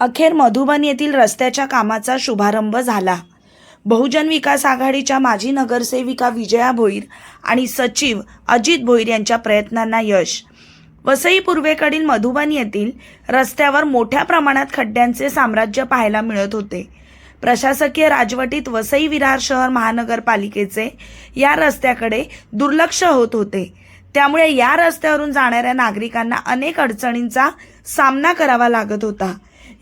अखेर मधुबन येथील रस्त्याच्या कामाचा शुभारंभ झाला. बहुजन विकास आघाडीच्या माजी नगरसेविका विजया भोईर आणि सचिव अजित भोईर यांच्या प्रयत्नांना यश. वसई पूर्वेकडील मधुबन येथील रस्त्यावर मोठ्या प्रमाणात खड्ड्यांचे साम्राज्य पाहायला मिळत होते. प्रशासकीय राजवटीत वसई विरार शहर महानगरपालिकेचे या रस्त्याकडे दुर्लक्ष होत होते. त्यामुळे या रस्त्यावरून जाणाऱ्या नागरिकांना अनेक अडचणींचा सामना करावा लागत होता.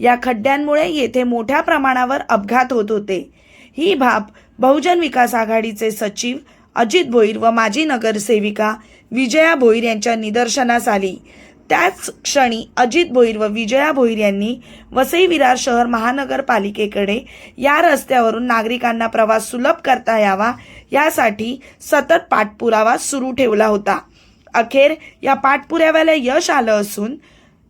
या खड्ड्यांमुळे येथे मोठ्या प्रमाणावर अपघात होत होते. ही बाब बहुजन विकास आघाडीचे सचिव अजित भोईर व माजी नगरसेविका विजया भोईर यांच्या निदर्शनास आली. त्याच क्षणी अजित भोईर व विजया भोईर यांनी वसई विरार शहर महानगरपालिकेकडे या रस्त्यावरून नागरिकांना प्रवास सुलभ करता यावा यासाठी सतत पाठपुरावा सुरू ठेवला होता. अखेर या पाठपुराव्याला यश आलं असून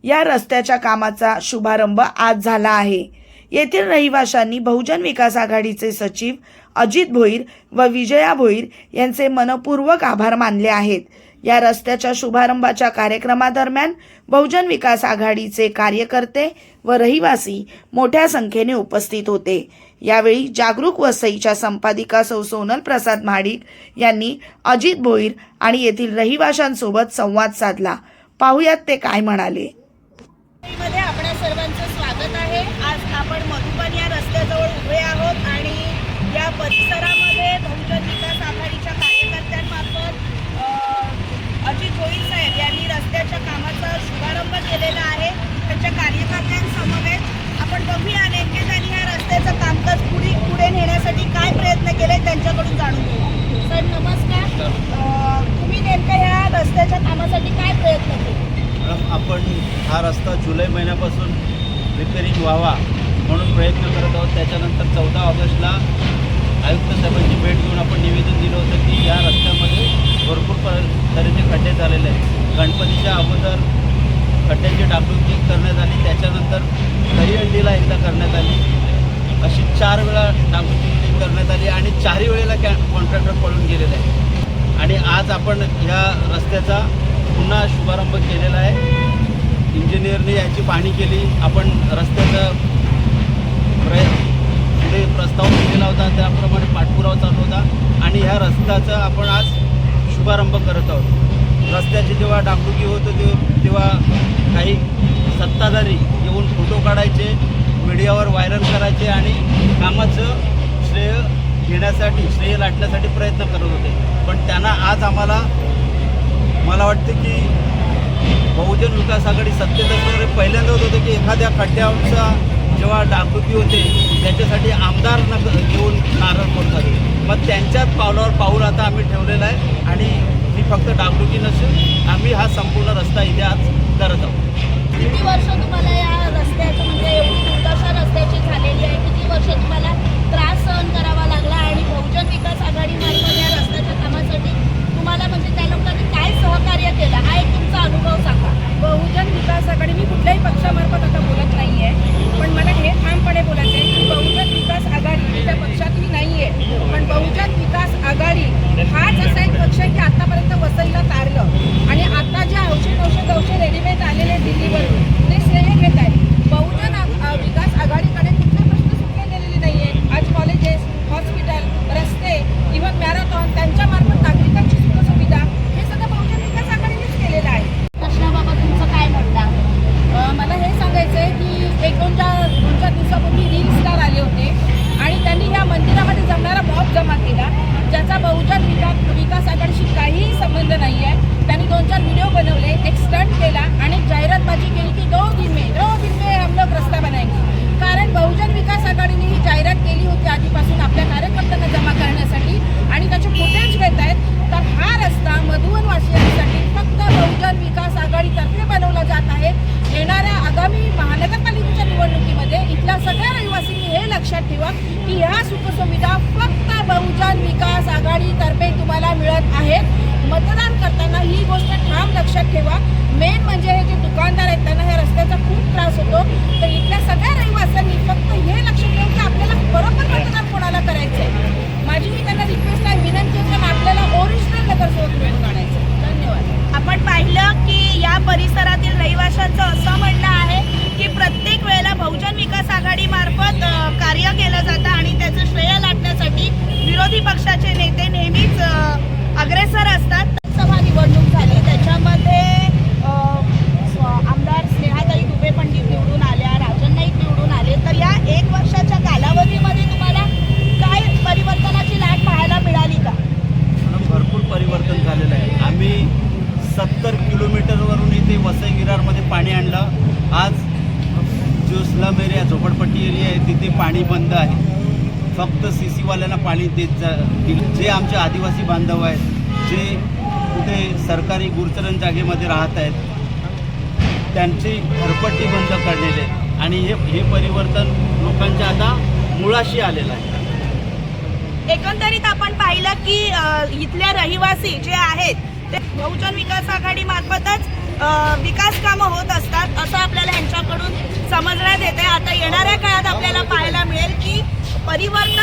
या रस्त्याच्या कामाचा शुभारंभ आज झाला आहे. येथील रहिवाशांनी बहुजन विकास आघाडीचे सचिव अजित भोईर व विजया भोईर यांचे मनपूर्वक आभार मानले आहेत. या रस्त्याच्या शुभारंभाच्या कार्यक्रमादरम्यान बहुजन विकास आघाडीचे कार्यकर्ते व रहिवासी मोठ्या संख्येने उपस्थित होते. यावेळी जागरूक वसईच्या संपादिका सौ सोनल प्रसाद महाडिक यांनी अजित भोईर आणि येथील रहिवाशांसोबत संवाद साधला. पाहुयात ते काय म्हणाले. सर्वांचं स्वागत आहे आज आपण मधुबन या रस्त्याजवळ उभे आहोत आणि या परिसरामध्ये बहुजन विकास आघाडीच्या कार्यकर्त्यांमार्फत अ, अजित भोईर साहेब यांनी रस्त्याच्या कामाचा शुभारंभ केलेला आहे त्यांच्या कार्यकर्त्यांसमवेत आपण बघूया नेमके त्यांनी या रस्त्याचं कामकाज पुढे पुढे नेण्यासाठी काय प्रयत्न केले त्यांच्याकडून जाणून घेऊ सर नमस्कार अ, तुम्ही नेमक्या ह्या रस्त्याच्या कामासाठी काय प्रयत्न केले मॅडम आपण हा रस्ता जुलै महिन्यापासून रिपेरिंग व्हावा म्हणून प्रयत्न करत आहोत. त्याच्यानंतर चौदा ऑगस्टला आयुक्त साहेबांची भेट घेऊन आपण निवेदन दिलं होतं की या रस्त्यामध्ये भरपूर प तऱ्हेचे खड्डे झालेले आहेत. गणपतीच्या अगोदर खड्ड्यांची डागडुजी करण्यात आली. त्याच्यानंतर दहीहंडीला एकदा करण्यात आली. अशी चार वेळा डागडुजी करण्यात आली आणि चारही वेळेला कॅ कॉन्ट्रॅक्टर पळून गेलेले आहे आणि आज आपण या रस्त्याचा पुन्हा शुभारंभ केलेला आहे. इंजिनियरने याची पाहणी केली. आपण रस्त्याचं प्रय पुढे प्रस्ताव दिलेला होता त्याप्रमाणे पाठपुरावा चालू होता आणि ह्या रस्त्याचा आपण आज शुभारंभ करत आहोत. रस्त्याची जेव्हा डागडुगी होत होती तेव्हा काही सत्ताधारी येऊन फोटो काढायचे मीडियावर व्हायरल करायचे आणि कामाचं श्रेय घेण्यासाठी श्रेय लाटण्यासाठी प्रयत्न करत होते. पण त्यांना आज आम्हाला मला वाटतं की बहुजन विकास आघाडी सत्तेत असणारे पहिल्यांदाच होतं की एखाद्या खड्ड्याचा जेव्हा डागडुगी होते त्याच्यासाठी आमदार न घेऊन नारळ फोडतात मग त्यांच्याच पावलावर पाऊल आता आम्ही ठेवलेलं आहे आणि ही फक्त डागडुगी नसेल आम्ही हा संपूर्ण रस्ता इथे आज करत आहोत. किती वर्ष तुम्हाला या रस्त्याचं म्हणजे एवढी दुर्दशा रस्त्याची झालेली आहे किती वर्ष तुम्हाला त्रास सहन करावा लागला आणि बहुजन विकास आघाडीमार्फत या रस्त्याच्या कामासाठी तुम्हाला म्हणजे त्या लोकांनी काय सहकार्य केलं हा एक तुमचा अनुभव सांगा बहुजन विकास आघाडी मी कुठल्याही पक्षामार्फत आता बोलत नाही आहे पण मला हे ठामपणे बोलायचं आहे की बहुजन विकास आघाडी ही त्या पक्षातली नाही आहे पण बहुजन विकास आघाडी हाच असा एक पक्ष आहे की आतापर्यंत वसईला तारलं आणि आता जे औषध औषध औषध रेडीमेड आलेले दिल्लीवरून ते श्रेय घेत आहे बहुजन आ- आ- विकास आघाडीकडे कुठले प्रश्न सुटले गेलेले नाही आहेत आज कॉलेजेस हॉस्पिटल रस्ते इव्हन मॅरेथॉन त्यांच्यामार्फत नागरिकांची सुखसुविधा हे सगळं बहुजन विकास आघाडीनेच केलेलं आहे प्रश्नाबाबत तुमचं काय म्हणणं अ, मला हे सांगायचं आहे की एक दोन चार दोन चार दिवसापूर्वी रील स्टार आले होते आणि त्यांनी या मंदिरामध्ये जमणारा मॉब जमा केला ज्याचा बहुजन विकास विकास आघाडीशी काहीही संबंध नाही आहे त्यांनी दोन चार व्हिडिओ बनवले एक स्टंट केला आणि एक जाहिरातबाजी केली की दो दिन में दो दिन में हम लोग रस्ता बनाएंगे कारण बहुजन विकास आघाडीने ही जाहिरात केली होती आधीपासून आपल्या कार्यकर्त्यांना जमा करण्यासाठी आणि त्याचे फुटेज घेत आहेत तर हा रस्ता मधुवन वासियांसाठी फक्त बहुजन विकास आघाडीतर्फे बनवला जात आहे येणाऱ्या आगामी महानगरपालिकेच्या निवडणुकीमध्ये सगळ्या रहिवासींनी हे लक्षात ठेवा की ह्या सुखसुविधा फक्त बहुजन विकास आघाडीतर्फे तुम्हाला सत्तर किलोमीटरवरून इथे वसई विरारमध्ये पाणी आणलं. आज जो स्लम एरिया झोपडपट्टी एरिया आहे तिथे पाणी बंद आहे. फक्त सी सीवाल्यांना पाणी देत जा जे आमचे आदिवासी बांधव आहेत जे कुठे सरकारी गुरचरण जागेमध्ये राहत आहेत त्यांची घरपट्टी बंद करलेली आणि हे हे परिवर्तन लोकांच्या आता मुळाशी आलेलं आहे. एकंदरीत आपण पाहिलं की इथल्या रहिवासी जे आहेत ते बहुजन विकास आघाडी मार्फतच विकास कामं होत असतात असं आपल्याला यांच्याकडून समजण्यात येते आता येणाऱ्या काळात आपल्याला पाहायला मिळेल की परिवर्तन